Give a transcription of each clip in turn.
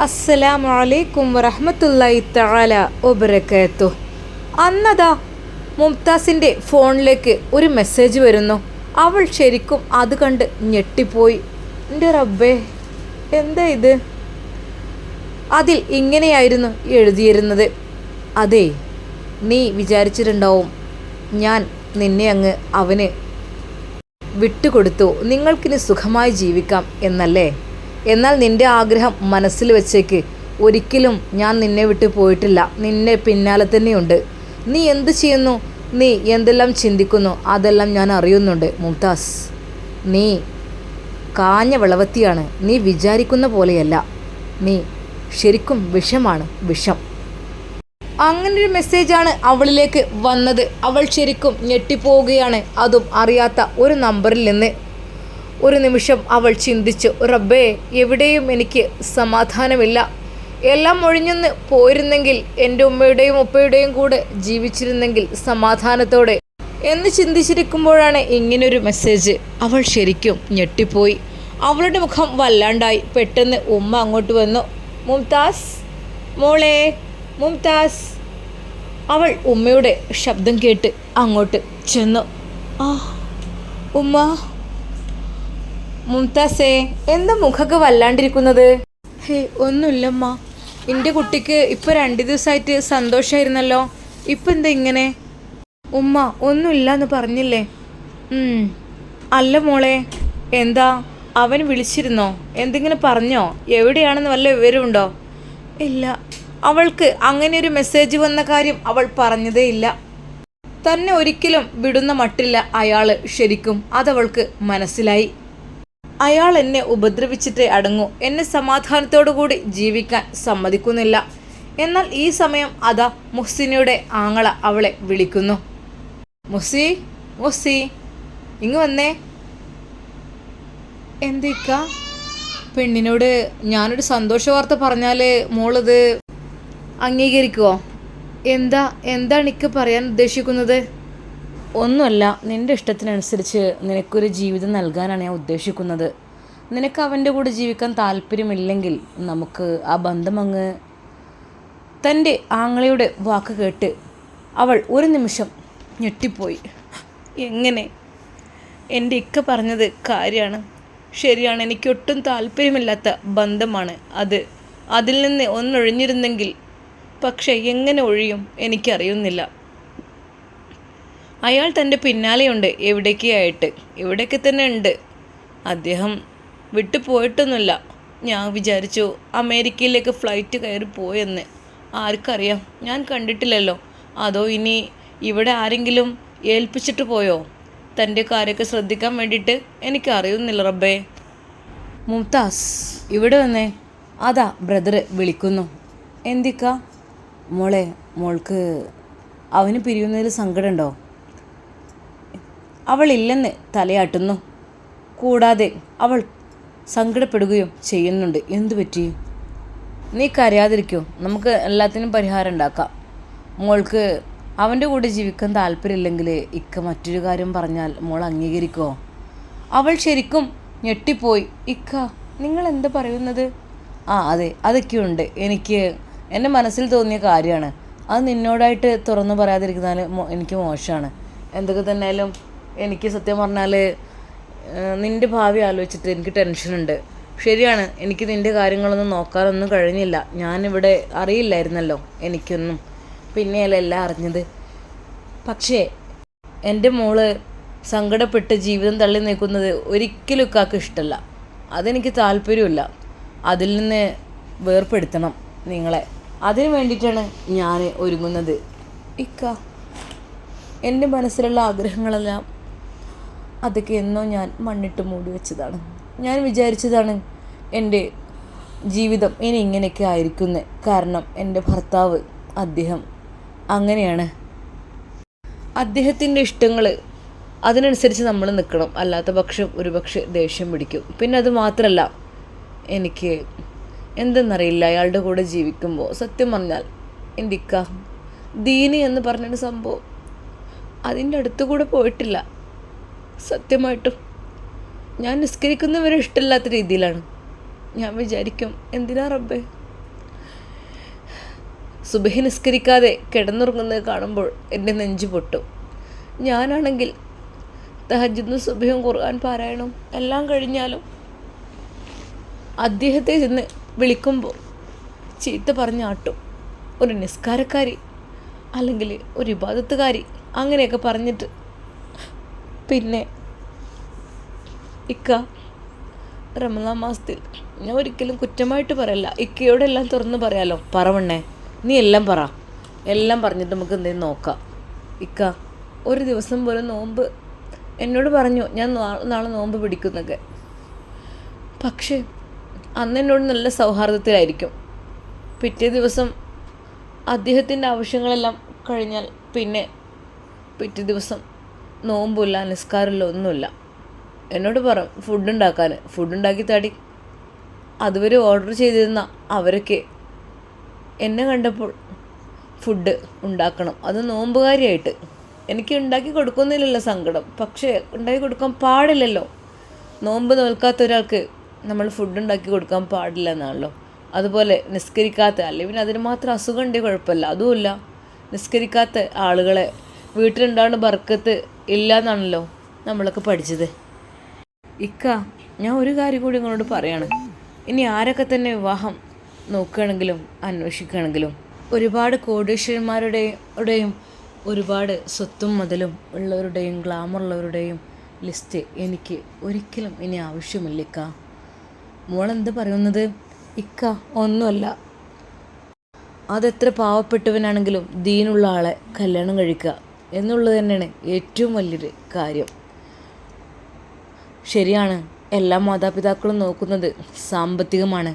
അസ്സലാമു അലൈക്കും വറഹ്മത്തുള്ളാഹി തആല വബറകാത്തു. അന്നതാ മുംതാസിന്റെ ഫോണിലേക്ക് ഒരു മെസ്സേജ് വരുന്നു. അവൾ ശരിക്കും അത് കണ്ട് ഞെട്ടിപ്പോയി. എന്റെ റബ്ബേ എന്താ ഇത്? അതിൽ ഇങ്ങനെയായിരുന്നു എഴുതിയിരുന്നത്. അതെ നീ വിചാരിച്ചിട്ടുണ്ടാവും ഞാൻ നിന്നെ അങ്ങ് അവന് വിട്ടുകൊടുത്തു. നിങ്ങൾക്കിനി സുഖമായി ജീവിക്കാം എന്നല്ലേ? എന്നാൽ നിന്റെ ആഗ്രഹം മനസ്സിൽ വെച്ചേക്ക്. ഒരിക്കലും ഞാൻ നിന്നെ വിട്ട് പോയിട്ടില്ല. നിന്നെ പിന്നാലെ തന്നെയുണ്ട്. നീ എന്ത് ചെയ്യുന്നു? നീ എന്തെല്ലാം ചിന്തിക്കുന്നു? അതെല്ലാം ഞാൻ അറിയുന്നുണ്ട് മുംതാസ്. നീ കാഞ്ഞ വിളവത്തിയാണ്. നീ വിചാരിക്കുന്ന പോലെയല്ല. നീ ശരിക്കും വിഷമാണ് വിഷം. അങ്ങനൊരു മെസ്സേജാണ് അവളിലേക്ക് വന്നത്. അവൾ ശരിക്കും ഞെട്ടിപ്പോവുകയാണ്. അതും അറിയാത്ത ഒരു നമ്പറിൽ നിന്ന് ഒരു നിമിഷം അവൾ ചിന്തിച്ചു റബ്ബേ എവിടെയും എനിക്ക് സമാധാനമില്ല. എല്ലാം ഒഴിഞ്ഞെന്ന് പോയിരുന്നെങ്കിൽ എന്റെ ഉമ്മയുടെയും ഉപ്പയുടെയും കൂടെ ജീവിച്ചിരുന്നെങ്കിൽ സമാധാനത്തോടെ. എന്ന് ചിന്തിച്ചിരിക്കുമ്പോഴാണ് ഇങ്ങനൊരു മെസ്സേജ്. അവൾ ശരിക്കും ഞെട്ടിപ്പോയി. അവളുടെ മുഖം വല്ലാണ്ടായി. പെട്ടെന്ന് ഉമ്മ അങ്ങോട്ട് വന്നു മുംതാസ് മോളെ മുംതാസ്. അവൾ ഉമ്മയുടെ ശബ്ദം കേട്ട് അങ്ങോട്ട് ചെന്നു. ആ ഉമ്മ മുംതാസേ എന്താ മുഖമൊക്കെ വല്ലാണ്ടിരിക്കുന്നത്? ഹേ ഒന്നുമില്ലമ്മ. എന്റെ കുട്ടിക്ക് ഇപ്പോൾ രണ്ട് ദിവസമായിട്ട് സന്തോഷമായിരുന്നല്ലോ ഇപ്പം എന്താ ഇങ്ങനെ? ഉമ്മ ഒന്നുമില്ല എന്ന് പറഞ്ഞില്ലേ. അല്ല മോളെ എന്താ? അവൻ വിളിച്ചിരുന്നോ? എന്തെങ്കിലും പറഞ്ഞോ? എവിടെയാണെന്ന് വല്ല വിവരമുണ്ടോ? ഇല്ല. അവൾക്ക് അങ്ങനെ ഒരു മെസ്സേജ് വന്ന കാര്യം അവൾ പറഞ്ഞതേ ഇല്ല. തന്നെ ഒരിക്കലും വിടുന്ന മട്ടില്ല അയാൾ ശരിക്കും. അതവൾക്ക് മനസ്സിലായി. അയാൾ എന്നെ ഉപദ്രവിച്ചിട്ടേ അടങ്ങൂ. എന്നെ സമാധാനത്തോടു കൂടി ജീവിക്കാൻ സമ്മതിക്കുന്നില്ല. എന്നാൽ ഈ സമയം അതാ മുഹ്സിനയുടെ ആങ്ങള അവളെ വിളിക്കുന്നു. മുസി മുസി ഇങ്ങ് വന്നേ. എന്തിക്ക? പെണ്ണിനോട് ഞാനൊരു സന്തോഷ വാർത്ത പറഞ്ഞാൽ മോളത് അംഗീകരിക്കുമോ എന്താ എന്താണ് ഇക്ക് പറയാൻ ഉദ്ദേശിക്കുന്നത്? ഒന്നുമല്ല നിന്റെ ഇഷ്ടത്തിനനുസരിച്ച് നിനക്കൊരു ജീവിതം നൽകാനാണ് ഞാൻ ഉദ്ദേശിക്കുന്നത്. നിനക്ക് അവന്റെ കൂടെ ജീവിക്കാൻ താല്പര്യമില്ലെങ്കിൽ നമുക്ക് ആ ബന്ധം അങ്ങ് തന്റെ ആങ്ങളയുടെ വാക്ക് കേട്ട് അവൾ ഒരു നിമിഷം ഞെട്ടിപ്പോയി. എങ്ങനെ? എന്റെ ഇക്ക പറഞ്ഞത് കാര്യമാണ്. ശരിയാണ് എനിക്കൊട്ടും താല്പര്യമില്ലാത്ത ബന്ധമാണ് അത്. അതിൽ നിന്ന് ഒന്നൊഴിഞ്ഞിരുന്നെങ്കിൽ പക്ഷേ എങ്ങനെ ഒഴിയും എനിക്കറിയുന്നില്ല. അയാൾ തന്റെ പിന്നാലെയുണ്ട്. എവിടേക്കായിട്ട്? ഇവിടെയൊക്കെ തന്നെ ഉണ്ട് അദ്ദേഹം വിട്ടു പോയിട്ടൊന്നുമില്ല ഞാൻ വിചാരിച്ചു അമേരിക്കയിലേക്ക് ഫ്ലൈറ്റ് കയറി പോയെന്ന്. ആർക്കറിയാം? ഞാൻ കണ്ടിട്ടില്ലല്ലോ. അതോ ഇനി ഇവിടെ ആരെങ്കിലും ഏൽപ്പിച്ചിട്ട് പോയോ? തന്റെ കാര്യമൊക്കെ ശ്രദ്ധിക്കാൻ വേണ്ടിയിട്ട് എനിക്ക് അറിയുന്നില്ല റബ്ബേ. മുംതാസ് ഇവിടെ വന്നേ. അതാ ബ്രദർ വിളിക്കുന്നു. എന്തിക്ക? മോളെ മോൾക്ക് അവന് പിരിയുന്നതിൽ സങ്കടമുണ്ടോ? അവളില്ലെന്ന് തലയാട്ടുന്നു. കൂടാതെ അവൾ സങ്കടപ്പെടുകയും ചെയ്യുന്നുണ്ട്. എന്തു പറ്റി? നീ കരയാതിരിക്കൂ. നമുക്ക് എല്ലാത്തിനും പരിഹാരം ഉണ്ടാക്കാം. മോൾക്ക് അവന്റെ കൂടെ ജീവിക്കാൻ താല്പര്യമില്ലെങ്കിൽ ഇക്ക മറ്റൊരു കാര്യം പറഞ്ഞാൽ മോൾ അംഗീകരിക്കുമോ അവൾ ശരിക്കും ഞെട്ടിപ്പോയി. ഇക്ക നിങ്ങൾ എന്താ പറയുന്നത്? ആ അതെ അതൊക്കെയുണ്ട് എനിക്ക് എന്റെ മനസ്സിൽ തോന്നിയ കാര്യമാണ്. അത് നിന്നോടായിട്ട് തുറന്നു പറയാതിരിന്നാൽ എനിക്ക് മോശമാണ്. എന്തൊക്കെ തന്നെയാലും എനിക്ക് സത്യം പറഞ്ഞാൽ നിന്റെ ഭാവി ആലോചിച്ചിട്ട് എനിക്ക് ടെൻഷനുണ്ട്. ശരിയാണ് എനിക്ക് നിന്റെ കാര്യങ്ങളൊന്നും നോക്കാനൊന്നും കഴിഞ്ഞില്ല. ഞാനിവിടെ അറിയില്ലായിരുന്നല്ലോ എനിക്കൊന്നും. പിന്നെയല്ല എല്ലാം അറിഞ്ഞത്? പക്ഷേ എന്റെ മോൾ സങ്കടപ്പെട്ട് ജീവിതം തള്ളി നീക്കുന്നത് ഒരിക്കലും ഇക്കാക്ക് ഇഷ്ടമല്ല അതെനിക്ക് താല്പര്യമില്ല അതിൽ നിന്ന് വേർപ്പെടുത്തണം നിങ്ങളെ. അതിനു വേണ്ടിയിട്ടാണ് ഞാൻ ഒരുങ്ങുന്നത്. ഇക്ക എന്റെ മനസ്സിലുള്ള ആഗ്രഹങ്ങളെല്ലാം അതൊക്കെ എന്നോ ഞാൻ മണ്ണിട്ട് മൂടി വെച്ചതാണ്. ഞാൻ വിചാരിച്ചതാണ് എന്റെ ജീവിതം ഇനി ഇങ്ങനെയൊക്കെ ആയിരിക്കുന്നത് കാരണം എന്റെ ഭർത്താവ് അദ്ദേഹം അങ്ങനെയാണ്. അദ്ദേഹത്തിന്റെ ഇഷ്ടങ്ങൾ അതിനനുസരിച്ച് നമ്മൾ നിൽക്കണം. അല്ലാത്ത പക്ഷം ഒരുപക്ഷെ ദേഷ്യം പിടിക്കും. പിന്നെ അത് മാത്രമല്ല എനിക്ക് എന്തെന്നറിയില്ല. അയാളുടെ കൂടെ ജീവിക്കുമ്പോൾ സത്യം പറഞ്ഞാൽ എന്റെ ഇക്ക ദീനി എന്ന് പറഞ്ഞൊരു സംഭവം അതിന്റെ അടുത്തുകൂടെ പോയിട്ടില്ല. സത്യമായിട്ടും. ഞാൻ നിസ്കരിക്കുന്നവരെ ഇഷ്ടമില്ലാത്ത രീതിയിലാണ്. ഞാൻ വിചാരിക്കും എന്തിനാ റബ്ബേ? സുബഹി നിസ്കരിക്കാതെ കിടന്നുറങ്ങുന്നത് കാണുമ്പോൾ എന്റെ നെഞ്ചു പൊട്ടും. ഞാനാണെങ്കിൽ തഹജുദും സുബഹിയും ഖുർആൻ പാരായണം എല്ലാം കഴിഞ്ഞാലും അദ്ദേഹത്തെ ചെന്ന് വിളിക്കുമ്പോൾ ചീത്ത പറഞ്ഞാട്ടും ഒരു നിസ്കാരക്കാരി അല്ലെങ്കിൽ ഒരു വിഭാഗത്തുകാരി അങ്ങനെയൊക്കെ പറഞ്ഞിട്ട് പിന്നെ ഇക്ക റമദാൻ മാസത്തിൽ ഞാൻ ഒരിക്കലും കുറ്റമായിട്ട് പറയല്ല. ഇക്കയോടെ എല്ലാം തുറന്ന് പറയാലോ? പറവണ്ണേ നീ എല്ലാം പറ. എല്ലാം പറഞ്ഞിട്ട് നമുക്ക് എന്തെങ്കിലും നോക്കാം. ഇക്ക ഒരു ദിവസം പോലും നോമ്പ് എന്നോട് പറഞ്ഞു ഞാൻ നാളെ നോമ്പ് പിടിക്കുന്നൊക്കെ പക്ഷേ അന്ന് എന്നോട് നല്ല സൗഹാർദ്ദത്തിലായിരിക്കും. പിറ്റേ ദിവസം അദ്ദേഹത്തിന്റെ ആവശ്യങ്ങളെല്ലാം കഴിഞ്ഞാൽ പിന്നെ പിറ്റേ ദിവസം നോമ്പില്ല നിസ്കാരമില്ല ഒന്നുമില്ല. എന്നോട് പറ ഫുഡ് ഉണ്ടാക്കാൻ. ഫുഡ് ഉണ്ടാക്കി തടി. അതുവരെ ഓർഡർ ചെയ്തിരുന്ന അവരൊക്കെ എന്നെ കണ്ടപ്പോൾ ഫുഡ് ഉണ്ടാക്കണം. അത് നോമ്പുകാരിയായിട്ട്. എനിക്ക് ഉണ്ടാക്കി കൊടുക്കുന്നില്ലല്ലോ സങ്കടം. പക്ഷേ ഉണ്ടാക്കി കൊടുക്കാൻ പാടില്ലല്ലോ. നോമ്പ് നോൽക്കാത്ത ഒരാൾക്ക് നമ്മൾ ഫുഡ് ഉണ്ടാക്കി കൊടുക്കാൻ പാടില്ല എന്നാണല്ലോ. അതുപോലെ നിസ്കരിക്കാത്ത അല്ലെങ്കിൽ അതിന് മാത്രം അസുഖം ഉണ്ടെങ്കിൽ കുഴപ്പമില്ല. അതുമില്ല. നിസ്കരിക്കാത്ത ആളുകളെ വീട്ടിലുണ്ടാവുന്ന ബർക്കത്ത് ഇല്ല എന്നാണല്ലോ നമ്മളൊക്കെ പഠിച്ചത്. ഇക്ക ഞാൻ ഒരു കാര്യം കൂടി നിങ്ങളോട് പറയാണ്. ഇനി ആരൊക്കെ തന്നെ വിവാഹം നോക്കുകയാണെങ്കിലും അന്വേഷിക്കുകയാണെങ്കിലും ഒരുപാട് കോടീശ്വരന്മാരുടെയും ഒരുപാട് സ്വത്തും മുതലും ഉള്ളവരുടെയും ഗ്ലാമറുള്ളവരുടെയും ലിസ്റ്റ് എനിക്ക് ഒരിക്കലും ഇനി ആവശ്യമില്ല ഇക്ക. മോളെന്ത് പറയുന്നത്? ഇക്ക ഒന്നുമല്ല. അതെത്ര പാവപ്പെട്ടവനാണെങ്കിലും ദീനുള്ള ആളെ കല്യാണം കഴിക്കുക. എന്നുള്ളത് തന്നെയാണ് ഏറ്റവും വലിയൊരു കാര്യം. ശരിയാണ് എല്ലാ മാതാപിതാക്കളും നോക്കുന്നത് സാമ്പത്തികമാണ്.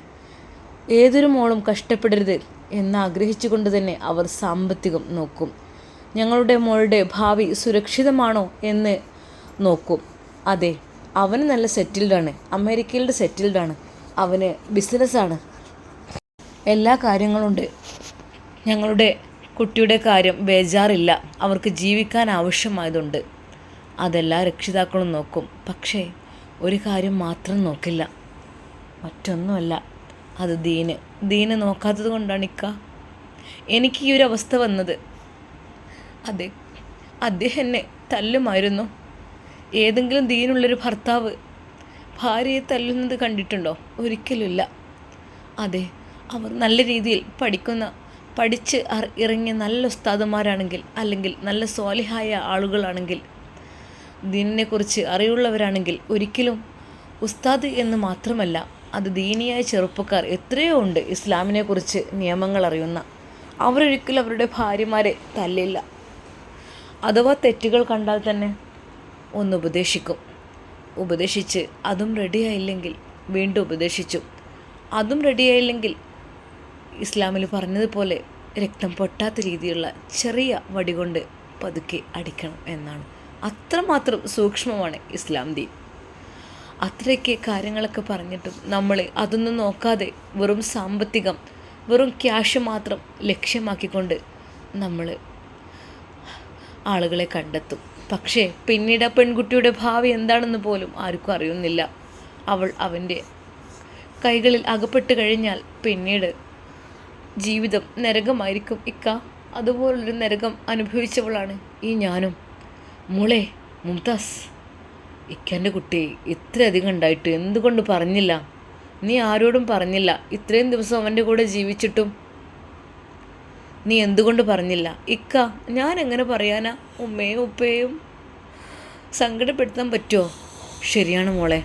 ഏതൊരു മോളും കഷ്ടപ്പെടരുത് എന്ന് ആഗ്രഹിച്ചുകൊണ്ട് തന്നെ അവർ സാമ്പത്തികം നോക്കും. ഞങ്ങളുടെ മോളുടെ ഭാവി സുരക്ഷിതമാണോ എന്ന് നോക്കും. അതെ അവന് നല്ല സെറ്റിൽഡാണ് അമേരിക്കയിലെ സെറ്റിൽഡാണ് അവന് ബിസിനസ്സാണ്. എല്ലാ കാര്യങ്ങളുണ്ട്. ഞങ്ങളുടെ കുട്ടിയുടെ കാര്യം ബേജാറില്ല. അവർക്ക് ജീവിക്കാൻ ആവശ്യമായതുണ്ട്. അതെല്ലാ രക്ഷിതാക്കളും നോക്കും. പക്ഷേ ഒരു കാര്യം മാത്രം നോക്കില്ല. മറ്റൊന്നുമല്ല അത് ദീന്. ദീന് നോക്കാത്തത് കൊണ്ടാണ് ഇക്ക. എനിക്ക് ഈ ഒരു അവസ്ഥ വന്നത്. അതെ അദ്ദേഹം എന്നെ തല്ലുമായിരുന്നു. ഏതെങ്കിലും ദീനുള്ളൊരു ഭർത്താവ് ഭാര്യയെ തല്ലുന്നത് കണ്ടിട്ടുണ്ടോ? ഒരിക്കലുമില്ല. അതെ അവർ നല്ല രീതിയിൽ പഠിക്കുന്ന പഠിച്ച് ഇറങ്ങിയ നല്ല ഉസ്താദുമാരാണെങ്കിൽ അല്ലെങ്കിൽ നല്ല സ്വാലിഹായ ആളുകളാണെങ്കിൽ ദീനിനെക്കുറിച്ച് അറിവുള്ളവരാണെങ്കിൽ ഒരിക്കലും ഉസ്താദ് എന്ന് മാത്രമല്ല അത് ദീനിയായ ചെറുപ്പക്കാർ എത്രയോ ഉണ്ട് ഇസ്ലാമിനെക്കുറിച്ച് നിയമങ്ങൾ അറിയുന്ന. അവരൊരിക്കലും അവരുടെ ഭാര്യമാരെ തല്ലില്ല. അഥവാ തെറ്റുകൾ കണ്ടാൽ തന്നെ ഒന്ന് ഉപദേശിക്കും. ഉപദേശിച്ച് അതും റെഡിയായില്ലെങ്കിൽ വീണ്ടും ഉപദേശിച്ചു. അതും റെഡിയായില്ലെങ്കിൽ ഇസ്ലാമിൽ പറഞ്ഞതുപോലെ രക്തം പൊട്ടാത്ത രീതിയിലുള്ള ചെറിയ വടി കൊണ്ട് പതുക്കെ അടിക്കണം എന്നാണ്. അത്രമാത്രം സൂക്ഷ്മമാണ് ഇസ്ലാം ദീൻ. അത്രയ്ക്ക് കാര്യങ്ങളൊക്കെ പറഞ്ഞിട്ടും നമ്മൾ അതൊന്നും നോക്കാതെ വെറും സാമ്പത്തികം വെറും ക്യാഷ് മാത്രം ലക്ഷ്യമാക്കിക്കൊണ്ട് നമ്മൾ ആളുകളെ കണ്ടെത്തും. പക്ഷേ പിന്നീട് ആ പെൺകുട്ടിയുടെ ഭാവി എന്താണെന്ന് പോലും ആർക്കും അറിയുന്നില്ല. അവൾ അവന്റെ കൈകളിൽ അകപ്പെട്ട് കഴിഞ്ഞാൽ പിന്നീട് ജീവിതം നരകമായിരിക്കും ഇക്ക. അതുപോലൊരു നരകം അനുഭവിച്ചവളാണ് ഈ ഞാനും. മോളെ മുംതാസ് ഇക്കന്റെ കുട്ടി ഇത്രയധികം ഉണ്ടായിട്ട് എന്തുകൊണ്ട് പറഞ്ഞില്ല? നീ ആരോടും പറഞ്ഞില്ല. ഇത്രയും ദിവസം അവന്റെ കൂടെ ജീവിച്ചിട്ടും നീ എന്തുകൊണ്ട് പറഞ്ഞില്ല? ഇക്ക ഞാൻ എങ്ങനെ പറയാനാ? ഉമ്മയും ഉപ്പയും സങ്കടപ്പെടുത്താൻ പറ്റുമോ ശരിയാണ് മോളെ.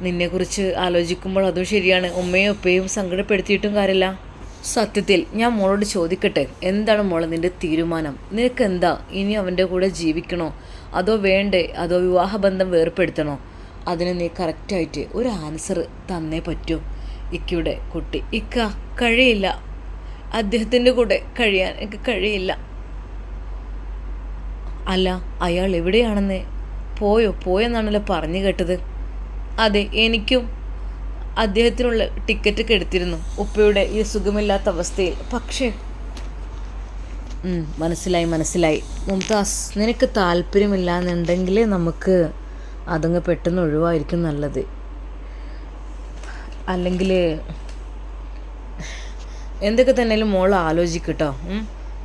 നിന്നെക്കുറിച്ച് ആലോചിക്കുമ്പോൾ അതും ശരിയാണ്. ഉമ്മയും ഉപ്പയും സങ്കടപ്പെടുത്തിയിട്ടും കാര്യമില്ല. സത്യത്തിൽ ഞാൻ മോളോട് ചോദിക്കട്ടെ എന്താണ് മോളെ നിന്റെ തീരുമാനം? നിനക്ക് എന്താ ഇനി അവന്റെ കൂടെ ജീവിക്കണോ? അതോ വേണ്ടേ? അതോ വിവാഹബന്ധം വേർപ്പെടുത്തണോ? അതിന് നീ കറക്റ്റായിട്ട് ഒരു ആൻസർ തന്നേ പറ്റൂ. ഇക്കയുടെ കുട്ടി ഇക്ക കഴിയില്ല. അദ്ദേഹത്തിന്റെ കൂടെ കഴിയാൻ എനിക്ക് കഴിയില്ല. അല്ല അയാൾ എവിടെയാണെന്ന്? പോയോ? പോയെന്നാണല്ലോ പറഞ്ഞു കേട്ടത്. അതെ എനിക്കും അദ്ദേഹത്തിനുള്ള ടിക്കറ്റൊക്കെ എടുത്തിരുന്നു. ഉപ്പയുടെ ഈ സുഖമില്ലാത്ത അവസ്ഥയിൽ. പക്ഷേ മനസ്സിലായി മനസ്സിലായി. മുംതാസ് നിനക്ക് താല്പര്യമില്ല എന്നുണ്ടെങ്കിൽ നമുക്ക് അതങ്ങ് പെട്ടെന്ന് ഒഴിവായിരിക്കും നല്ലത്. അല്ലെങ്കിൽ എന്തൊക്കെ തന്നെയാലും മോൾ ആലോചിക്കട്ടോ.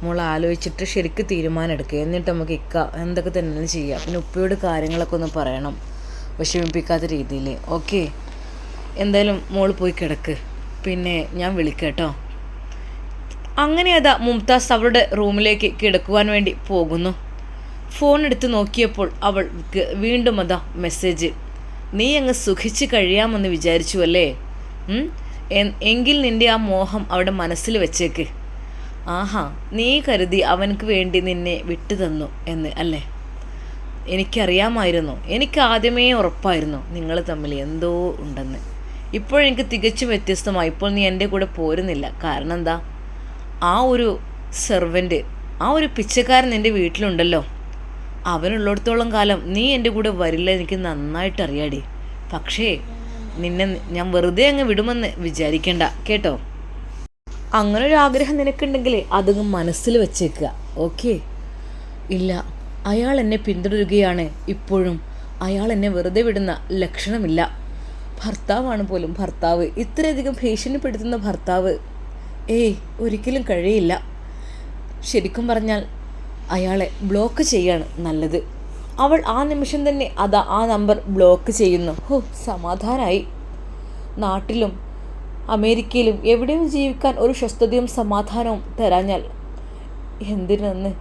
മോൾ ആലോചിച്ചിട്ട് ശരിക്ക് തീരുമാനം എടുക്കുക എന്നിട്ട് നമുക്ക് ഇക്ക എന്തൊക്കെ തന്നെ ചെയ്യാം. പിന്നെ ഉപ്പയോട് കാര്യങ്ങളൊക്കെ ഒന്ന് പറയണം. വിഷമിപ്പിക്കാത്ത രീതിയിൽ ഓക്കെ? എന്തായാലും മോൾ പോയി കിടക്ക്. പിന്നെ ഞാൻ വിളിക്കട്ടോ. അങ്ങനെ അതാ മുംതാസ് അവളുടെ റൂമിലേക്ക് കിടക്കുവാൻ വേണ്ടി പോകുന്നു. ഫോൺ എടുത്ത് നോക്കിയപ്പോൾ അവൾക്ക് വീണ്ടും അതാ മെസ്സേജ്. നീ അങ്ങ് സുഖിച്ച് കഴിയാമെന്ന് വിചാരിച്ചു അല്ലേ? എങ്കിൽ നിന്റെ ആ മോഹം അവിടെ മനസ്സിൽ വെച്ചേക്ക്. ആഹാ നീ കരുതി അവനക്ക് വേണ്ടി നിന്നെ വിട്ടു തന്നു എന്ന് അല്ലേ? എനിക്കറിയാമായിരുന്നു. എനിക്ക് ആദ്യമേ ഉറപ്പായിരുന്നു നിങ്ങൾ തമ്മിൽ എന്തോ ഉണ്ടെന്ന്. ഇപ്പോഴെനിക്ക് തികച്ചും വ്യത്യസ്തമായി. ഇപ്പോൾ നീ എന്റെ കൂടെ പോരുന്നില്ല. കാരണം എന്താ? ആ ഒരു സെർവന്റ് ആ ഒരു പിച്ചക്കാരൻ എന്റെ വീട്ടിലുണ്ടല്ലോ. അവനുള്ളിടത്തോളം കാലം നീ എന്റെ കൂടെ വരില്ല എനിക്ക് നന്നായിട്ട് അറിയാടി. പക്ഷേ നിന്നെ ഞാൻ വെറുതെ അങ്ങ് വിടുമെന്ന് വിചാരിക്കണ്ട. കേട്ടോ? അങ്ങനെ ഒരു ആഗ്രഹം നിനക്കുണ്ടെങ്കിൽ അതങ്ങ് മനസ്സിൽ വെച്ചേക്കുക ഓക്കെ? ഇല്ല അയാൾ എന്നെ പിന്തുടരുകയാണ് ഇപ്പോഴും. അയാൾ എന്നെ വെറുതെ വിടുന്ന ലക്ഷണമില്ല. ഭർത്താവാണ് പോലും ഭർത്താവ്. ഇത്രയധികം ഭീഷണിപ്പെടുത്തുന്ന ഭർത്താവ്. ഏയ് ഒരിക്കലും കഴിയില്ല. ശരിക്കും പറഞ്ഞാൽ അയാളെ ബ്ലോക്ക് ചെയ്യാണ് നല്ലത്. അവൾ ആ നിമിഷം തന്നെ അതാ ആ നമ്പർ ബ്ലോക്ക് ചെയ്യുന്നു. ഹോ സമാധാനമായി നാട്ടിലും അമേരിക്കയിലും എവിടെയും ജീവിക്കാൻ ഒരു സ്വസ്ഥതയും സമാധാനവും തരാഞ്ഞാൽ എന്തിനെന്ന്?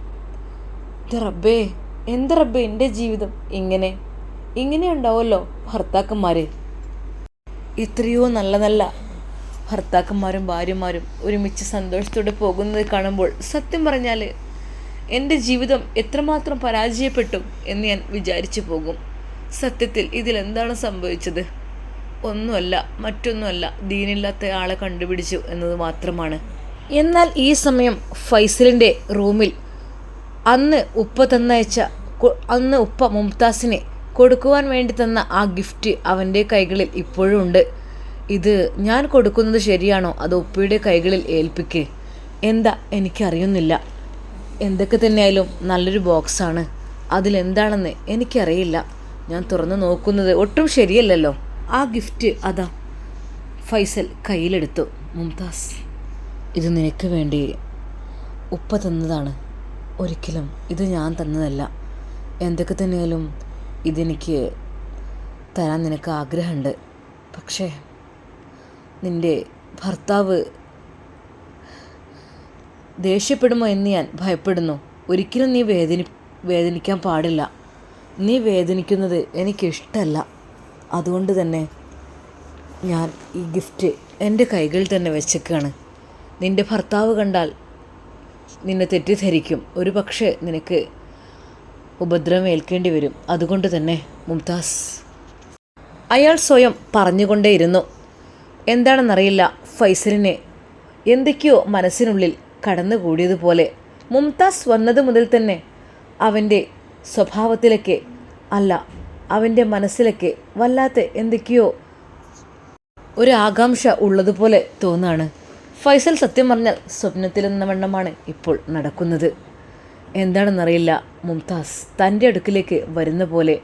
റബ്ബേ എന്ത് റബ്ബേ എന്റെ ജീവിതം ഇങ്ങനെ ഇങ്ങനെ ഉണ്ടാവുമല്ലോ ഭർത്താക്കന്മാർ എത്രയോ നല്ല നല്ല ഭർത്താക്കന്മാരും ഭാര്യമാരും ഒരുമിച്ച് സന്തോഷത്തോടെ പോകുന്നത് കാണുമ്പോൾ സത്യം പറഞ്ഞാൽ എന്റെ ജീവിതം എത്രമാത്രം പരാജയപ്പെട്ടു എന്ന് ഞാൻ വിചാരിച്ചു പോകും. സത്യത്തിൽ ഇതിലെന്താണ് സംഭവിച്ചത്? ഒന്നുമല്ല മറ്റൊന്നുമല്ല ദീനില്ലാത്ത ആളെ കണ്ടുപിടിച്ചു എന്നത് മാത്രമാണ്. എന്നാൽ ഈ സമയം ഫൈസലിന്റെ റൂമിൽ അന്ന് ഉപ്പ തന്നയച്ച അന്ന് ഉപ്പ മുംതാസിനെ കൊടുക്കുവാൻ വേണ്ടി തന്ന ആ ഗിഫ്റ്റ് അവന്റെ കൈകളിൽ ഇപ്പോഴും ഉണ്ട്. ഇത് ഞാൻ കൊടുക്കുന്നത് ശരിയാണോ? അത് ഉപ്പയുടെ കൈകളിൽ ഏൽപ്പിക്കേ? എന്താ എനിക്കറിയുന്നില്ല. എന്തൊക്കെ തന്നെയായാലും നല്ലൊരു ബോക്സാണ് അതിലെന്താണെന്ന് എനിക്കറിയില്ല. ഞാൻ തുറന്നു നോക്കുന്നത് ഒട്ടും ശരിയല്ലല്ലോ. ആ ഗിഫ്റ്റ് അതാ ഫൈസൽ കയ്യിലെടുത്തു. മുംതാസ് ഇത് നിനക്ക് വേണ്ടി ഉപ്പ തന്നതാണ്. ഒരിക്കലും ഇത് ഞാൻ തന്നതല്ല. എന്തൊക്കെ തന്നെയാലും ഇതെനിക്ക് തരാൻ നിനക്ക് ആഗ്രഹമുണ്ട്. പക്ഷേ നിന്റെ ഭർത്താവ് ദേഷ്യപ്പെടുമോ എന്ന് ഞാൻ ഭയപ്പെടുന്നു. ഒരിക്കലും നീ വേദനി വേദനിക്കാൻ പാടില്ല. നീ വേദനിക്കുന്നത് എനിക്കിഷ്ടമല്ല അതുകൊണ്ട് തന്നെ ഞാൻ ഈ ഗിഫ്റ്റ് എന്റെ കൈകളിൽ തന്നെ വെച്ചേക്കാണ്. നിന്റെ ഭർത്താവ് കണ്ടാൽ നിന്നെ തെറ്റിദ്ധരിക്കും. ഒരു പക്ഷേ നിനക്ക് ഉപദ്രവം ഏൽക്കേണ്ടി വരും. അതുകൊണ്ട് തന്നെ മുംതാസ്. അയാൾ സ്വയം പറഞ്ഞുകൊണ്ടേയിരുന്നു. എന്താണെന്നറിയില്ല ഫൈസലിനെ. എന്തൊക്കെയോ മനസ്സിനുള്ളിൽ കടന്നുകൂടിയതുപോലെ. മുംതാസ് വന്നത് മുതൽ തന്നെ അവന്റെ സ്വഭാവത്തിലൊക്കെ അല്ല അവന്റെ മനസ്സിലൊക്കെ വല്ലാത്ത എന്തൊക്കെയോ ഒരു ആകാംക്ഷ ഉള്ളതുപോലെ തോന്നാണ്. ഫൈസൽ സത്യം പറഞ്ഞാൽ സ്വപ്നത്തിലെന്ന വണ്ണമാണ് ഇപ്പോൾ നടക്കുന്നത്. എന്താണെന്നറിയില്ല. മുംതാസ് തന്റെ അടുക്കിലേക്ക് വരുന്ന പോലെ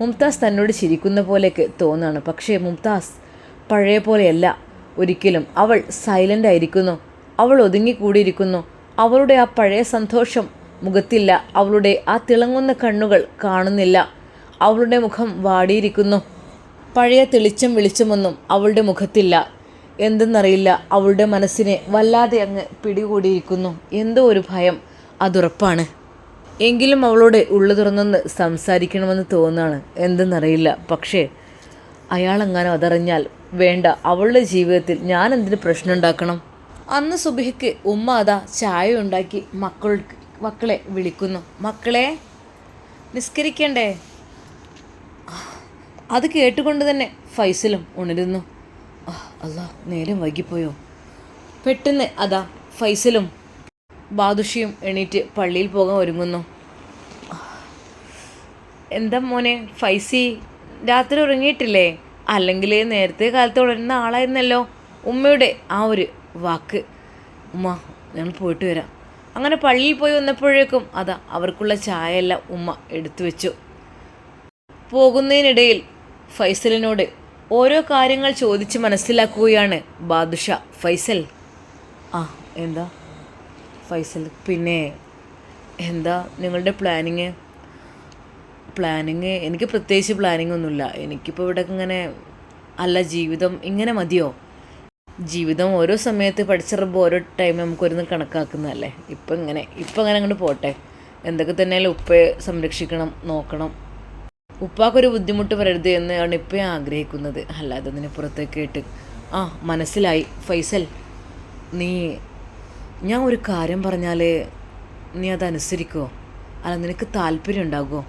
മുംതാസ് തന്നോട് ചിരിക്കുന്ന പോലെയൊക്കെ തോന്നാണ്. പക്ഷേ മുംതാസ് പഴയ പോലെയല്ല. ഒരിക്കലും അവൾ സൈലന്റ് ആയിരിക്കുന്നു. അവൾ ഒതുങ്ങിക്കൂടിയിരിക്കുന്നു. അവളുടെ ആ പഴയ സന്തോഷം മുഖത്തില്ല. അവളുടെ ആ തിളങ്ങുന്ന കണ്ണുകൾ കാണുന്നില്ല. അവളുടെ മുഖം വാടിയിരിക്കുന്നു. പഴയ തെളിച്ചം വെളിച്ചമൊന്നും അവളുടെ മുഖത്തില്ല. എന്തെന്നറിയില്ല. അവളുടെ മനസ്സിനെ വല്ലാതെ അങ്ങ് പിടികൂടിയിരിക്കുന്നു. എന്തോ ഒരു ഭയം. അതുറപ്പാണ്. എങ്കിലും അവളോട് ഉള്ളു തുറന്നൊന്ന് സംസാരിക്കണമെന്ന് തോന്നുകയാണ് എന്തെന്നറിയില്ല. പക്ഷേ അയാളെങ്ങാനും അതറിഞ്ഞാൽ വേണ്ട. അവളുടെ ജീവിതത്തിൽ ഞാൻ എന്തിന് പ്രശ്നം ഉണ്ടാക്കണം അന്ന് സുബിഹയ്ക്ക് ഉമ്മ അതാ ചായ ഉണ്ടാക്കി മക്കൾ മക്കളെ വിളിക്കുന്നു. മക്കളെ നിസ്കരിക്കണ്ടേ? അത് കേട്ടുകൊണ്ട് തന്നെ ഫൈസലും ഉണരുന്നു. അല്ലാ നേരം വൈകിപ്പോയോ? പെട്ടെന്ന് അതാ ഫൈസലും ബാദുഷിയും എണീറ്റ് പള്ളിയിൽ പോകാൻ ഒരുങ്ങുന്നു. എന്താ മോനെ ഫൈസി രാത്രി ഉറങ്ങിയിട്ടില്ലേ? അല്ലെങ്കിൽ നേരത്തെ കാലത്ത് ഉണരുന്ന ആളായിരുന്നല്ലോ ഉമ്മയുടെ ആ ഒരു വാക്ക്. ഉമ്മ ഞങ്ങൾ പോയിട്ട് വരാം. അങ്ങനെ പള്ളിയിൽ പോയി വന്നപ്പോഴേക്കും അതാ അവർക്കുള്ള ചായ എല്ലാം ഉമ്മ എടുത്തു വെച്ചു. പോകുന്നതിനിടയിൽ ഫൈസലിനോട് ഓരോ കാര്യങ്ങൾ ചോദിച്ച് മനസ്സിലാക്കുകയാണ് ബാദുഷ. ഫൈസൽ ആ എന്താ? ഫൈസൽ. പിന്നെ എന്താ നിങ്ങളുടെ പ്ലാനിങ് പ്ലാനിങ് എനിക്ക് പ്രത്യേകിച്ച് പ്ലാനിങ് ഒന്നുമില്ല. എനിക്കിപ്പോൾ ഇവിടെ ഇങ്ങനെ അല്ല ജീവിതം ഇങ്ങനെ മതിയോ? ജീവിതം ഓരോ സമയത്ത് പഠിച്ചിറങ്ങുമ്പോൾ ഓരോ ടൈം നമുക്ക് ഒരുന്ന് കണക്കാക്കുന്നതല്ലേ? ഇപ്പം ഇങ്ങനെ ഇപ്പം അങ്ങനെ അങ്ങോട്ട് പോട്ടെ. എന്തൊക്കെ തന്നെയാലും ഉപ്പയെ സംരക്ഷിക്കണം നോക്കണം. ഉപ്പാക്കൊരു ബുദ്ധിമുട്ട് വരരുത് എന്നാണ് ഇപ്പം ആഗ്രഹിക്കുന്നത്. അല്ലാതെ അതിന് പുറത്തേക്ക് ആ മനസ്സിലായി. ഫൈസൽ നീ ഞാൻ ഒരു കാര്യം പറഞ്ഞാൽ നീ അതനുസരിക്കുമോ അല്ല നിനക്ക് താല്പര്യം ഉണ്ടാകുമോ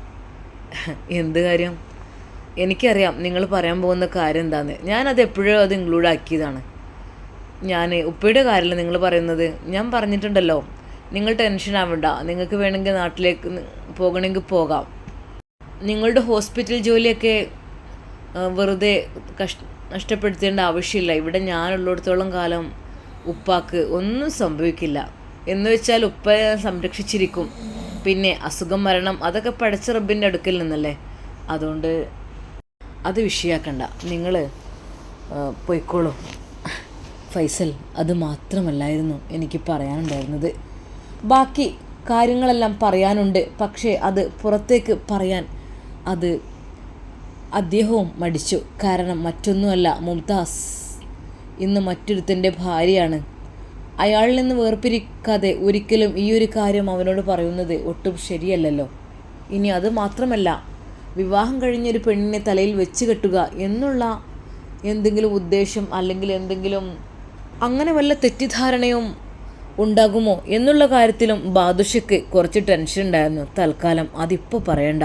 എന്ത് കാര്യം? എനിക്കറിയാം നിങ്ങൾ പറയാൻ പോകുന്ന കാര്യം എന്താണെന്ന് ഞാനത് എപ്പോഴും അത് ഇൻക്ലൂഡ് ആക്കിയതാണ്. ഞാൻ ഉപ്പയുടെ കാര്യമല്ല നിങ്ങൾ പറയുന്നത്? ഞാൻ പറഞ്ഞിട്ടുണ്ടല്ലോ നിങ്ങൾ ടെൻഷൻ ആവണ്ട. നിങ്ങൾക്ക് വേണമെങ്കിൽ നാട്ടിലേക്ക് പോകണമെങ്കിൽ പോകാം. നിങ്ങളുടെ ഹോസ്പിറ്റൽ ജോലിയൊക്കെ വെറുതെ കഷ് നഷ്ടപ്പെടുത്തേണ്ട ആവശ്യമില്ല. ഇവിടെ ഞാനുള്ളിടത്തോളം കാലം ഉപ്പാക്ക് ഒന്നും സംഭവിക്കില്ല. എന്ന് വെച്ചാൽ ഉപ്പ സംരക്ഷിച്ചിരിക്കും. പിന്നെ അസുഖം മരണം അതൊക്കെ പഠിച്ച റബ്ബിന്റെ അടുക്കൽ നിന്നല്ലേ? അതുകൊണ്ട് അത് വിഷയാക്കണ്ട. നിങ്ങൾ പൊയ്ക്കോളൂ. ഫൈസൽ അത് മാത്രമല്ലായിരുന്നു എനിക്ക് പറയാനുണ്ടായിരുന്നത്. ബാക്കി കാര്യങ്ങളെല്ലാം പറയാനുണ്ട്. പക്ഷേ അത് പുറത്തേക്ക് പറയാൻ അത് അദ്ദേഹവും മടിച്ചു. കാരണം മറ്റൊന്നുമല്ല മുംതാസ്. ഇന്ന് മറ്റൊരുത്തന്റെ ഭാര്യയാണ്. അയാളിൽ നിന്ന് വേർപിരിക്കാതെ ഒരിക്കലും ഈ ഒരു കാര്യം അവനോട് പറയുന്നത് ഒട്ടും ശരിയല്ലല്ലോ. ഇനി അത് മാത്രമല്ല വിവാഹം കഴിഞ്ഞൊരു പെണ്ണിനെ തലയിൽ വെച്ച് കെട്ടുക എന്നുള്ള എന്തെങ്കിലും ഉദ്ദേശം അല്ലെങ്കിൽ എന്തെങ്കിലും അങ്ങനെ വല്ല തെറ്റിദ്ധാരണയും ഉണ്ടാകുമോ എന്നുള്ള കാര്യത്തിലും ബാദുഷയ്ക്ക് കുറച്ച് ടെൻഷൻ ഉണ്ടായിരുന്നു. തൽക്കാലം അതിപ്പോൾ പറയണ്ട.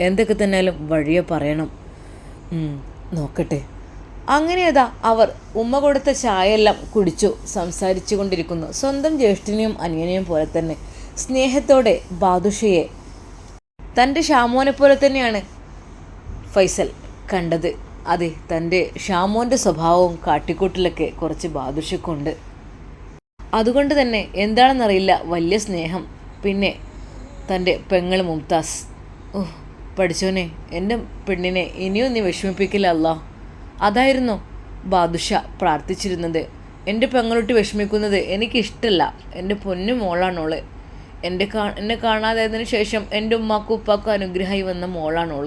എന്തൊക്കെ തന്നെയാലും വഴിയെ പറയണം. നോക്കട്ടെ. അങ്ങനെയതാ അവർ ഉമ്മ കൊടുത്ത ചായയെല്ലാം കുടിച്ചു സംസാരിച്ചു കൊണ്ടിരിക്കുന്നു സ്വന്തം ജ്യേഷ്ഠനെയും അനിയനെയും പോലെ തന്നെ. സ്നേഹത്തോടെ ബാദുഷയെ തന്റെ ഷാമോനെ പോലെ തന്നെയാണ് ഫൈസൽ കണ്ടത്. അതെ തന്റെ ഷാമോന്റെ സ്വഭാവവും കാട്ടിക്കൂട്ടിലൊക്കെ കുറച്ച് ബാദുഷക്കുണ്ട് അതുകൊണ്ട് തന്നെ എന്താണെന്നറിയില്ല വലിയ സ്നേഹം. പിന്നെ തന്റെ പെങ്ങൾ മുംതാസ്. ഓ പഠിച്ചോനെ എന്റെ പെണ്ണിനെ ഇനിയും നീ വിഷമിപ്പിക്കില്ല അല്ലാ. അതായിരുന്നു ബാദുഷ പ്രാർത്ഥിച്ചിരുന്നത്. എന്റെ പെങ്ങളൊട്ടി വിഷമിക്കുന്നത് എനിക്കിഷ്ടമല്ല എന്റെ പൊന്നു മോളാണോൾ എന്റെ കാ എന്നെ കാണാതായതിനു ശേഷം എന്റെ ഉമ്മാക്കും ഉപ്പാക്കും അനുഗ്രഹമായി വന്ന മോളാണോൾ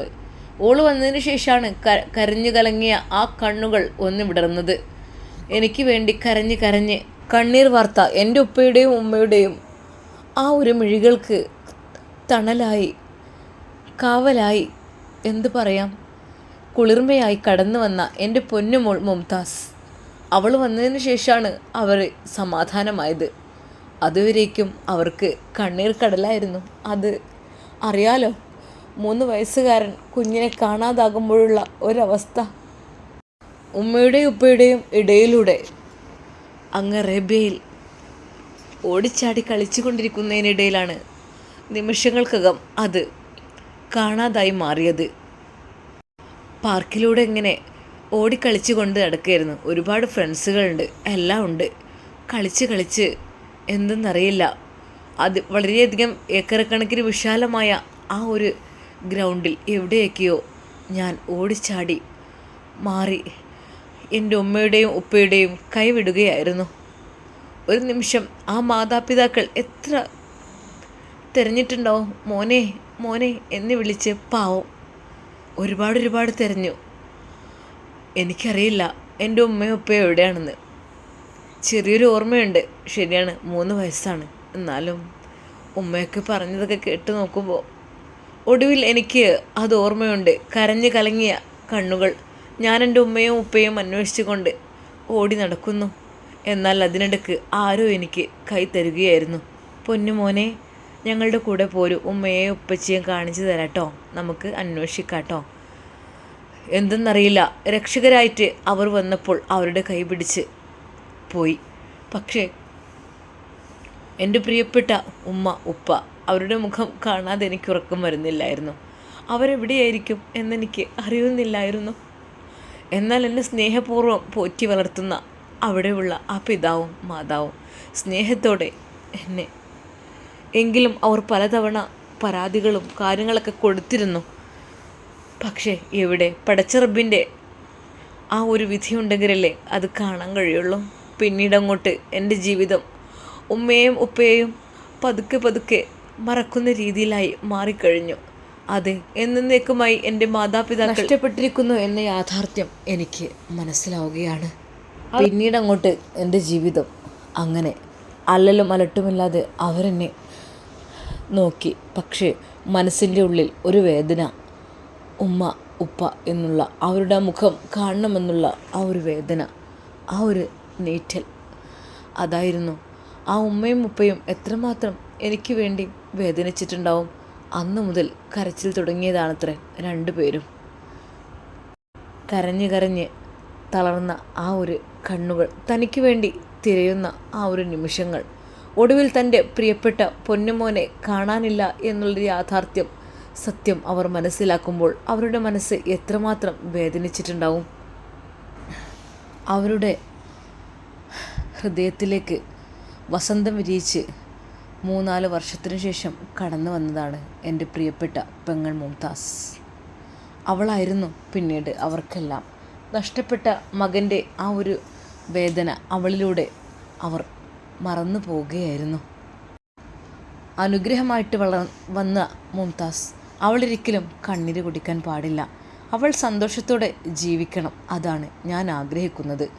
ഓൾ. വന്നതിന് ശേഷമാണ് ക കരഞ്ഞു കലങ്ങിയ ആ കണ്ണുകൾ ഒന്ന് വിടർന്നത്. എനിക്ക് വേണ്ടി കരഞ്ഞ് കരഞ്ഞ് കണ്ണീർ വാർത്ത എന്റെ ഉപ്പയുടെയും ഉമ്മയുടെയും ആ ഒരു മിഴികൾക്ക് തണലായി കാവലായി എന്ത് പറയാം? കുളിർമയായി കടന്നു വന്ന എന്റെ പൊന്നുമോൾ മുംതാസ്. അവൾ വന്നതിന് ശേഷമാണ് അവർ സമാധാനമായത്. അതുവരേക്കും അവർക്ക് കണ്ണീർ കടലായിരുന്നു. അത് അറിയാലോ മൂന്ന് വയസ്സുകാരൻ കുഞ്ഞിനെ കാണാതാകുമ്പോഴുള്ള ഒരവസ്ഥ. ഉമ്മയുടെയും ഉപ്പയുടെയും ഇടയിലൂടെ അങ്ങ് അറേബ്യയിൽ ഓടിച്ചാടി കളിച്ചുകൊണ്ടിരിക്കുന്നതിനിടയിലാണ് നിമിഷങ്ങൾക്കകം അത് കാണാതായി മാറിയത്. പാർക്കിലൂടെ ഇങ്ങനെ ഓടിക്കളിച്ച് കൊണ്ട് നടക്കുകയായിരുന്നു. ഒരുപാട് ഫ്രണ്ട്സുകളുണ്ട്. എല്ലാം ഉണ്ട്. കളിച്ച് കളിച്ച് എന്തെന്നറിയില്ല. അത് വളരെയധികം ഏക്കറക്കണക്കിന് കണക്കിന് വിശാലമായ ആ ഒരു ഗ്രൗണ്ടിൽ എവിടെയൊക്കെയോ ഞാൻ ഓടിച്ചാടി മാറി എന്റെ ഉമ്മയുടെയും ഉപ്പയുടെയും കൈവിടുകയായിരുന്നു ഒരു നിമിഷം ആ മാതാപിതാക്കൾ എത്ര തിരഞ്ഞിട്ടുണ്ടാവും മോനെ മോനെ എന്ന് വിളിച്ച് പാവം ഒരുപാട് ഒരുപാട് തിരഞ്ഞു. എനിക്കറിയില്ല. എന്റെ ഉമ്മയും ഉപ്പയും എവിടെയാണെന്ന്. ചെറിയൊരു ഓർമ്മയുണ്ട്. ശരിയാണ് മൂന്ന് വയസ്സാണ്. എന്നാലും ഉമ്മയൊക്കെ പറഞ്ഞതൊക്കെ കേട്ട് നോക്കുമ്പോൾ ഒടുവിൽ എനിക്ക് അത് ഓർമ്മയുണ്ട്. കരഞ്ഞു കലങ്ങിയ കണ്ണുകൾ. ഞാൻ എന്റെ ഉമ്മയും ഉപ്പയും അന്വേഷിച്ചുകൊണ്ട് ഓടി നടക്കുന്നു. എന്നാൽ അതിനിടക്ക് ആരോ എനിക്ക് കൈ തരികയായിരുന്നു. പൊന്നുമോനെ ഞങ്ങളുടെ കൂടെ പോരൂ. ഉമ്മയെയും ഉപ്പച്ചിയും കാണിച്ചു തരാട്ടോ. നമുക്ക് അന്വേഷിക്കാട്ടോ. എന്തെന്നറിയില്ല. രക്ഷകരായിട്ട് അവർ വന്നപ്പോൾ അവരുടെ കൈ പിടിച്ച് പോയി. പക്ഷേ എന്റെ പ്രിയപ്പെട്ട ഉമ്മ ഉപ്പ അവരുടെ മുഖം കാണാതെ എനിക്ക് ഉറക്കം വരുന്നില്ലായിരുന്നു. അവരെവിടെയായിരിക്കും എന്നെനിക്ക് അറിയുന്നില്ലായിരുന്നു. എന്നാൽ എന്നെ സ്നേഹപൂർവം പോറ്റി വളർത്തുന്ന അവിടെയുള്ള ആ പിതാവും മാതാവും സ്നേഹത്തോടെ എന്നെ എങ്കിലും അവർ പലതവണ പരാതികളും കാര്യങ്ങളൊക്കെ കൊടുത്തിരുന്നു. പക്ഷേ എവിടെ പടച്ചറബിന്റെ ആ ഒരു വിധി ഉണ്ടെങ്കിലല്ലേ അത് കാണാൻ കഴിയുള്ളൂ. പിന്നീട് അങ്ങോട്ട് എന്റെ ജീവിതം ഉമ്മയെയും ഉപ്പയെയും പതുക്കെ പതുക്കെ മറക്കുന്ന രീതിയിലായി മാറിക്കഴിഞ്ഞു. അതെ എന്നേക്കുമായി എന്റെ മാതാപിതാക്കൾ നഷ്ടപ്പെട്ടിരിക്കുന്നു എന്ന യാഥാർത്ഥ്യം എനിക്ക് മനസ്സിലാവുകയാണ്. പിന്നീട് അങ്ങോട്ട് എന്റെ ജീവിതം അങ്ങനെ അല്ലലും അലട്ടുമില്ലാതെ അവരെന്നെ നോക്കി. പക്ഷേ മനസ്സിന്റെ ഉള്ളിൽ ഒരു വേദന ഉമ്മ ഉപ്പ എന്നുള്ള അവരുടെ മുഖം കാണണമെന്നുള്ള ആ ഒരു വേദന ആ ഒരു നീറ്റൽ. അതായിരുന്നു ആ ഉമ്മയും ഉപ്പയും എത്രമാത്രം എനിക്ക് വേണ്ടി വേദനിച്ചിട്ടുണ്ടാവും? അന്ന് മുതൽ കരച്ചിൽ തുടങ്ങിയതാണത്രേ രണ്ടുപേരും കരഞ്ഞ് കരഞ്ഞ് തളർന്ന ആ ഒരു കണ്ണുകൾ തനിക്ക് വേണ്ടി തിരയുന്ന ആ ഒരു നിമിഷങ്ങൾ ഒടുവിൽ തന്റെ പ്രിയപ്പെട്ട പൊന്നുമോനെ കാണാനില്ല എന്നുള്ളൊരു യാഥാർത്ഥ്യം സത്യം അവർ മനസ്സിലാക്കുമ്പോൾ അവരുടെ മനസ്സ് എത്രമാത്രം വേദനിച്ചിട്ടുണ്ടാവും? അവരുടെ ഹൃദയത്തിലേക്ക് വസന്തം വിരിയിച്ച് മൂന്നാൽ വർഷത്തിനു ശേഷം കടന്നു വന്നതാണ് എന്റെ പ്രിയപ്പെട്ട പെങ്ങൾ മുംതാസ്. അവളായിരുന്നു പിന്നീട് അവർക്കെല്ലാം നഷ്ടപ്പെട്ട മകന്റെ ആ ഒരു വേദന അവളിലൂടെ അവർ മറന്നു പോവുകയായിരുന്നു. അനുഗ്രഹമായിട്ട് വളർ വന്ന മുംതാസ് അവളൊരിക്കലും കണ്ണീര് കുടിക്കാൻ പാടില്ല. അവൾ സന്തോഷത്തോടെ ജീവിക്കണം അതാണ് ഞാൻ ആഗ്രഹിക്കുന്നത്.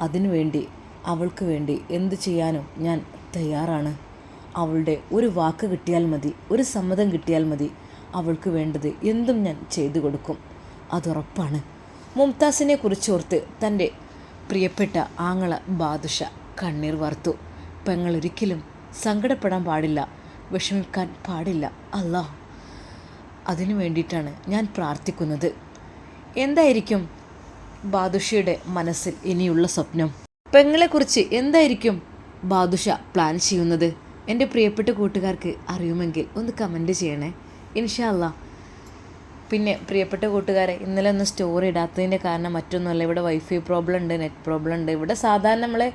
അതിനുവേണ്ടി അവൾക്ക് വേണ്ടി എന്തു ചെയ്യാനും ഞാൻ തയ്യാറാണ്. അവളുടെ ഒരു വാക്ക് കിട്ടിയാൽ മതി ഒരു സമ്മതം കിട്ടിയാൽ മതി. അവൾക്ക് വേണ്ടത് എന്തും ഞാൻ ചെയ്തു കൊടുക്കും. അതുറപ്പാണ്. മുംതാസിനെ കുറിച്ചോർത്ത് തന്റെ പ്രിയപ്പെട്ട ആങ്ങള ബാദുഷ കണ്ണീർ വാർത്തു. പെങ്ങളൊരിക്കലും സങ്കടപ്പെടാൻ പാടില്ല വിഷമിക്കാൻ പാടില്ല. അല്ലാ അതിനു വേണ്ടിയിട്ടാണ് ഞാൻ പ്രാർത്ഥിക്കുന്നത്. എന്തായിരിക്കും ബാദുഷയുടെ മനസ്സിൽ ഇനിയുള്ള സ്വപ്നം? പെങ്ങളെക്കുറിച്ച് എന്തായിരിക്കും ബാദുഷ പ്ലാൻ ചെയ്യുന്നത്? എന്റെ പ്രിയപ്പെട്ട കൂട്ടുകാർക്ക് അറിയുമെങ്കിൽ ഒന്ന് കമന്റ് ചെയ്യണേ. ഇൻഷാല്ല പിന്നെ പ്രിയപ്പെട്ട കൂട്ടുകാരെ ഇന്നലെ ഒന്ന് സ്റ്റോറി ഇടാത്തതിന്റെ കാരണം മറ്റൊന്നുമല്ല. ഇവിടെ വൈഫൈ പ്രോബ്ലം ഉണ്ട് നെറ്റ് പ്രോബ്ലം ഉണ്ട്. ഇവിടെ സാധാരണ നമ്മളെ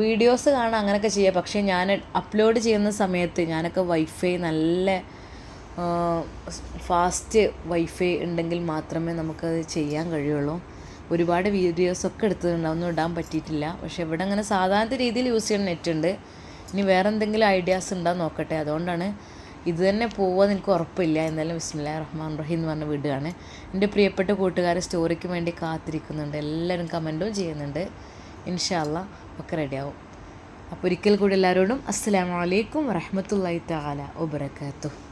വീഡിയോസ് കാണാൻ അങ്ങനെയൊക്കെ ചെയ്യുക പക്ഷേ ഞാൻ അപ്ലോഡ് ചെയ്യുന്ന സമയത്ത് ഞാനൊക്കെ വൈഫൈ നല്ല ഫാസ്റ്റ് വൈഫൈ ഉണ്ടെങ്കിൽ മാത്രമേ നമുക്കത് ചെയ്യാൻ കഴിയുള്ളൂ. ഒരുപാട് വീഡിയോസൊക്കെ എടുത്തിട്ടുണ്ട് ഒന്നും ഇടാൻ പറ്റിയിട്ടില്ല. പക്ഷേ ഇവിടെ അങ്ങനെ സാധാരണ രീതിയിൽ യൂസ് ചെയ്യുന്ന നെറ്റ് ഉണ്ട്. ഇനി വേറെ എന്തെങ്കിലും ഐഡിയാസ് ഉണ്ടോ നോക്കട്ടെ. അതുകൊണ്ടാണ് ഇത് തന്നെ പോവാൻ എനിക്ക് ഉറപ്പില്ല. എന്നാലും വിസ്മില്ല റഹ്മാൻ റഹീം എന്ന് പറഞ്ഞ വീടാണ് എന്റെ പ്രിയപ്പെട്ട കൂട്ടുകാരെ സ്റ്റോറിക്ക് വേണ്ടി കാത്തിരിക്കുന്നുണ്ട്. എല്ലാവരും കമന്റും ചെയ്യുന്നുണ്ട്. ഇൻഷാല്ല ഒക്കെ റെഡിയാവും. അപ്പോൾ ഒരിക്കൽ കൂടി എല്ലാവരോടും അസ്സാം വലൈക്കും വറഹമത്തല്ലാ തആല വബറകാതുഹു